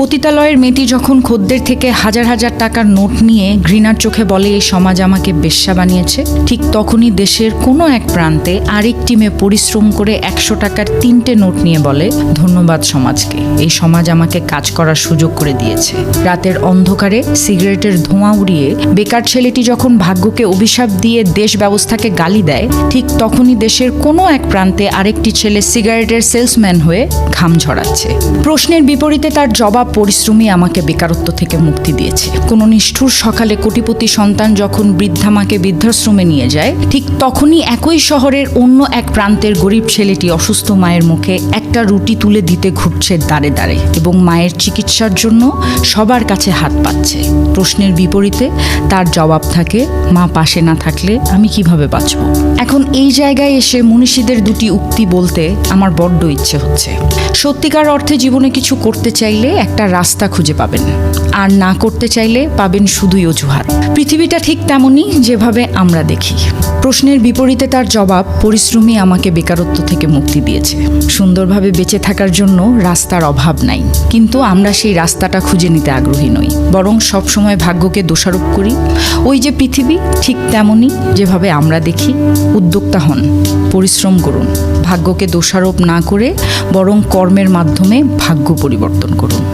পতিতালয়ের মেয়েটি যখন খদ্দের থেকে হাজার হাজার টাকার নোট নিয়ে ঘৃণার চোখে বলে, এই সমাজ আমাকে বেশ্যা বানিয়েছে, ঠিক তখনই দেশের কোনো এক প্রান্তে আরেক টিমে পরিশ্রম করে একশো টাকার তিনটে নোট নিয়ে বলে, ধন্যবাদ সমাজকে, এই সমাজ আমাকে কাজ করার সুযোগ করে দিয়েছে। রাতের অন্ধকারে সিগারেটের ধোঁয়া উড়িয়ে বেকার ছেলেটি যখন ভাগ্যকে অভিশাপ দিয়ে দেশ ব্যবস্থাকে গালি দেয়, ঠিক তখনই দেশের কোনো এক প্রান্তে আরেকটি ছেলে সিগারেটের সেলসম্যান হয়ে ঘাম ঝরাচ্ছে। প্রশ্নের বিপরীতে তার জবাব পরিশ্রমী আমাকে বেকারত্ব থেকে মুক্তি দিয়েছে। কোনো নিষ্ঠুর সকালে কোটিপতি সন্তান যখন বৃদ্ধা মাকে বৃদ্ধাশ্রমে নিয়ে যায়, ঠিক তখনই একই শহরের অন্য এক প্রান্তের গরিব ছেলেটি অসুস্থ মায়ের মুখে একটা রুটি তুলে দিতে ঘুরছে দাঁড়ে দাঁড়ে এবং মায়ের চিকিৎসার জন্য সবার কাছে হাত পাচ্ছে। প্রশ্নের বিপরীতে তার জবাব থাকে, মা পাশে না থাকলে আমি কীভাবে বাঁচব? এখন এই জায়গায় এসে মনীষীদের দুটি উক্তি বলতে আমার বড্ড ইচ্ছে হচ্ছে। সত্যিকার অর্থে জীবনে কিছু করতে চাইলে একটা রাস্তা খুঁজে পাবেন। আর না করতে চাইলে পাবেন শুধুই অজুহাত। পৃথিবীটা ঠিক তেমনই যেভাবে আমরা দেখি। প্রশ্নের বিপরীতে তার জবাব পরিশ্রমী আমাকে বেকারত্ব থেকে মুক্তি দিয়েছে। সুন্দরভাবে বেঁচে থাকার জন্য রাস্তার অভাব নাই। কিন্তু আমরা সেই রাস্তাটা খুঁজে নিতে আগ্রহী নই। বরং সবসময় ভাগ্যকে দোষারোপ করি। ওই যে পৃথিবী ঠিক তেমনই যেভাবে আমরা দেখি, উদ্যোক্তা হন, পরিশ্রম করুন। ভাগ্যকে দোষারোপ না করে বরং কর্মের মাধ্যমে ভাগ্য পরিবর্তন করুন।